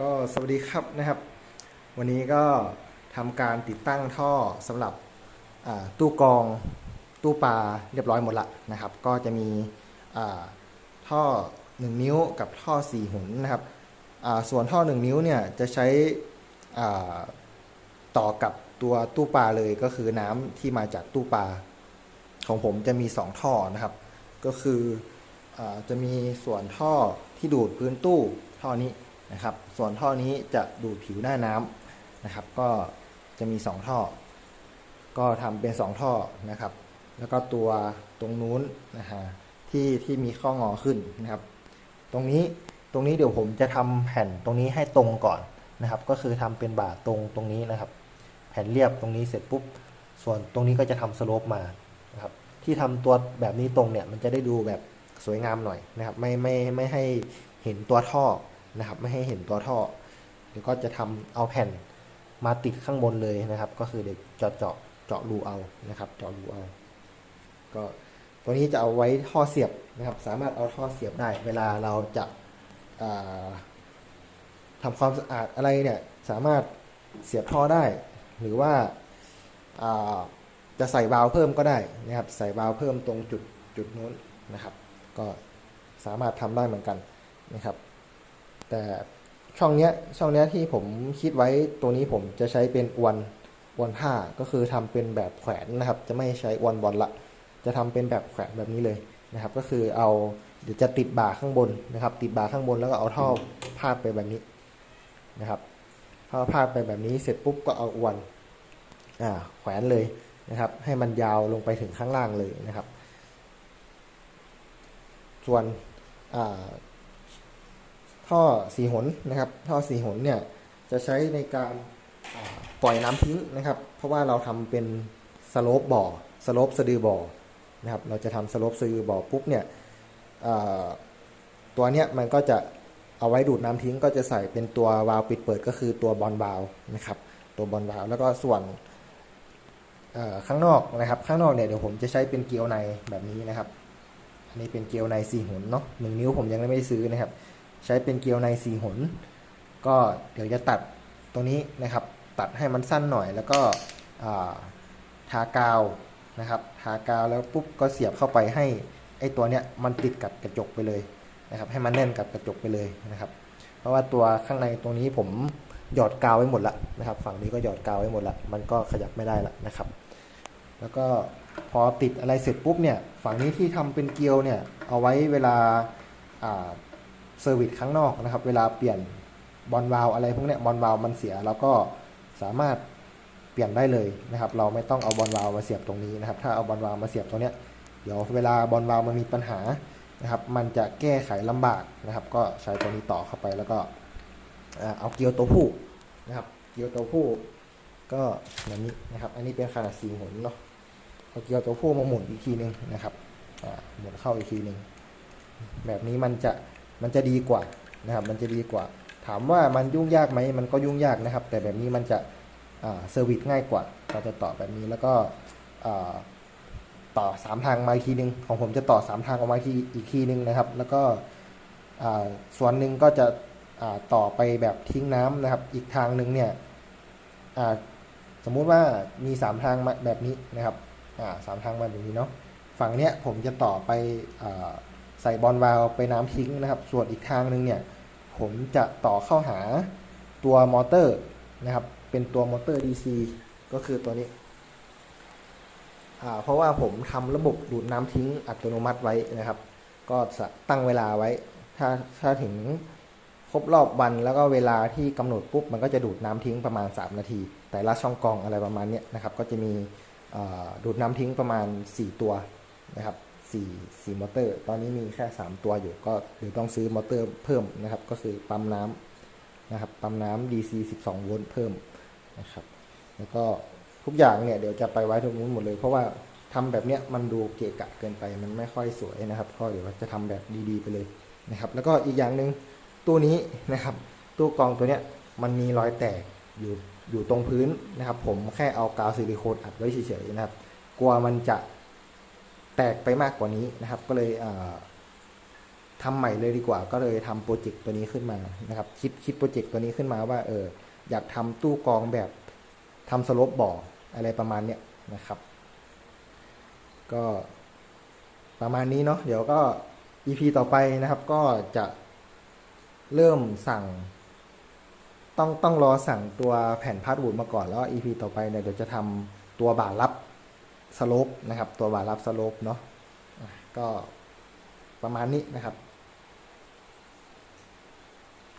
ก็สวัสดีครับนะครับ วันนี้ก็ทำการติดตั้งท่อสำหรับตู้กองตู้ปลาเรียบร้อยหมดละนะครับ ก็จะมีอ่าท่อ 1 นิ้วกับท่อ 4 หุนนะครับส่วนท่อ 1 นิ้วเนี่ยจะใช้ต่อกับตัวตู้ปลาเลยก็คือน้ำที่มาจากตู้ปลาของผมจะมี 2 ท่อนะครับ ก็คืออจะมีส่วนท่อที่ดูดพื้นตู้ท่อนี้ นะครับ ส่วนท่อนี้จะดูดผิวหน้าน้ำนะครับ ก็จะมี 2 ท่อ ก็ทำเป็น 2 ท่อนะครับ แล้วก็ตัวตรงนู้นนะฮะที่ที่มีข้องอขึ้นนะครับ ตรงนี้ตรงนี้เดี๋ยวผมจะทำแผ่นตรงนี้ให้ตรงก่อนนะครับ ก็คือทำเป็นบ่าตรงตรงนี้นะครับ แผ่นเรียบตรงนี้เสร็จปุ๊บ ส่วนตรงนี้ก็จะทำสโลปมานะครับ ที่ทำตัวแบบนี้ตรงเนี่ยมันจะได้ดูแบบสวยงามหน่อยนะครับ ไม่ไม่ไม่ให้เห็นตัวท่อ นะครับ ไม่ให้เห็นตัวท่อเดี๋ยวก็จะทำเอาแผ่นมาติดข้างบนเลยนะครับ ก็คือเดี๋ยวเจาะเจาะเจาะรูเอานะครับ เจาะรูเอา ก็ตัวนี้จะเอาไว้ท่อเสียบนะครับ สามารถเอาท่อเสียบได้ เวลาเราจะาทำความสะอาดอะไรเนี่ยสามารถเสียบท่อได้ หรือว่าาจะใส่วาล์วเพิ่มก็ได้นะครับ ใส่วาล์วเพิ่มตรงจุดจุดนู้นนะครับ ก็สามารถทำได้เหมือนกันนะครับ แต่ช่องเนี้ยช่องเนี้ยที่ผมคิดไว้ตัวนี้ผมจะใช้เป็นอวนอวนผ้าก็คือทำเป็นแบบแขวนนะครับ จะไม่ใช้อวนบอลละ จะทำเป็นแบบแขวนแบบนี้เลยนะครับ ก็คือเอาเดี๋ยวจะติดบ่าข้างบนนะครับ ติดบ่าข้างบนแล้วก็เอาท่อพาดไปแบบนี้นะครับพอพาดไปแบบนี้เสร็จปุ๊บก็เอาอวนอ่าแขวนเลยนะครับ ให้มันยาวลงไปถึงข้างล่างเลยนะครับ ส่วนอ่า ท่อสีหนนะครับ ท่อสีหนเนี่ยจะใช้ในการปล่อยน้ำทิ้งนะครับ เพราะว่าเราทำเป็นสโลปบ่อสโลปสะดือบ่อนะครับ เราจะทำสโลปสะดือบ่อปุ๊บเนี่ยตัวเนี้ยมันก็จะเอาไว้ดูดน้ำทิ้งก็จะใส่เป็นตัววาล์วปิดเปิดก็คือตัวบอลวาล์วนะครับ ตัวบอลวาล์วแล้วก็ส่วนข้างนอกนะครับ ข้างนอกเนี่ยเดี๋ยวผมจะใช้เป็นเกลียวในแบบนี้นะครับ อันนี้เป็นเกลียวในสี่หนเนาะหนึ่งนิ้วผมยังไม่ได้ซื้อนะครับ ใช้เป็นเกลียวในสีหน ก็เดี๋ยวจะตัดตรงนี้นะครับ ตัดให้มันสั้นหน่อย แล้วก็ทากาวนะครับ ทากาวแล้วปุ๊บก็เสียบเข้าไปให้ไอตัวเนี้ยมันติดกับกระจกไปเลยนะครับ ให้มันแน่นกับกระจกไปเลยนะครับ เพราะว่าตัวข้างในตรงนี้ผมหยอดกาวไว้หมดละนะครับ ฝั่งนี้ก็หยอดกาวไว้หมดละมันก็ขยับไม่ได้ละนะครับ แล้วก็พอติดอะไรเสร็จปุ๊บเนี่ย ฝั่งนี้ที่ทำเป็นเกลียวเนี่ย เอาไว้เวลาา เซอร์วิสข้างนอกนะครับ เวลาเปลี่ยนบอลวาล์วอะไรพวกเนี้ยบอลวาล์วมันเสียเราก็สามารถเปลี่ยนได้เลยนะครับ เราไม่ต้องเอาบอลวาล์วมาเสียบตรงนี้นะครับ ถ้าเอาบอลวาล์วมาเสียบตรงเนี้ยเดี๋ยวเวลาบอลวาล์วมันมีปัญหานะครับ มันจะแก้ไขลำบากนะครับ ก็ใช้ตัวนี้ต่อเข้าไปแล้วก็เอาเกลียวตัวผู้นะครับ เกลียวตัวผู้ก็แบบนี้นะครับ อันนี้เป็นขนาดสี่หนเนาะเอาเกียวตัวผู้มาหมุนอีกทีหนึ่งนะครับหมุนเข้าอีกทีหนึ่งแบบนี้มันจะ มันจะดีกว่านะครับ มันจะดีกว่า ถามว่ามันยุ่งยากไหมมันก็ยุ่งยากนะครับ แต่แบบนี้มันจะเซอร์วิสง่ายกว่าเราจะต่อแบบนี้แล้วก็ต่อสามทางมาอีกทีนึงของผมจะต่อสามทางออกมาทีอีกทีนึงนะครับ แล้วก็ส่วนหนึ่งก็จะต่อไปแบบทิ้งน้ำนะครับ อีกทางหนึ่งเนี่ยสมมุติว่ามีสามทางมาแบบนี้นะครับสามทางมาแบบนี้เนาะฝั่งเนี้ยผมจะต่อไปอ ใส่บอลวาล์วไปน้ำทิ้งนะครับ ส่วนอีกทางหนึ่งเนี่ย ผมจะต่อเข้าหาตัวมอเตอร์นะครับ เป็นตัวมอเตอร์ DC ก็คือตัวนี้ เพราะว่าผมทำระบบดูดน้ำทิ้งอัตโนมัติไว้นะครับ ก็จะตั้งเวลาไว้ ถ้าถ้าถึงครบรอบวันแล้วก็เวลาที่กำหนดปุ๊บ มันก็จะดูดน้ำทิ้งประมาณ 3 นาที แต่ละช่องกองอะไรประมาณเนี้ยนะครับ ก็จะมีดูดน้ำทิ้งประมาณ 4 ตัวนะครับ 4 4มอเตอร์ ตอนนี้มีแค่ 3 ตัวอยู่ก็เดี๋ยวต้องซื้อมอเตอร์เพิ่มนะครับ ก็คือปั๊มน้ำนะครับ ปั๊มน้ำ DC 12 โวลต์เพิ่มนะครับ แล้วก็ทุกอย่างเนี่ยเดี๋ยวจะไปไว้ตรงนู้นหมดเลย เพราะว่าทำแบบเนี้ยมันดูเกะกะเกินไป มันไม่ค่อยสวยนะครับ ก็เดี๋ยวจะทำแบบดีๆไปเลยนะครับ แล้วก็อีกอย่างหนึ่งตู้นี้นะครับ ตู้กรองตัวเนี้ยมันมีรอยแตกอยู่อยู่ตรงพื้นนะครับ ผมแค่เอากาวซิลิโคนอัดไว้เฉยๆนะครับ กลัวมันจะ แตกไปมากกว่านี้นะครับ ก็เลยเทำใหม่เลยดีกว่า ก็เลยทำโปรเจกต์ตัวนี้ขึ้นมานะครับ คิดคิดโปรเจกต์ตัวนี้ขึ้นมาว่าเอออยากทำตู้กองแบบทำสโลปบ่ออะไรประมาณเนี้ยนะครับ ก็ประมาณนี้เนาะเดี๋ยวก็ EP ต่อไปนะครับ ก็จะเริ่มสั่ง ต้องต้องรอสั่งตัวแผ่นพาสวูดมาก่อนแล้ว EP ต่อไปเนี่ยเดี๋ยวจะทำตัวบาร์รับ สโลปนะครับ ตัวบาร์รับสโลปเนาะอะก็ประมาณนี้นะครับ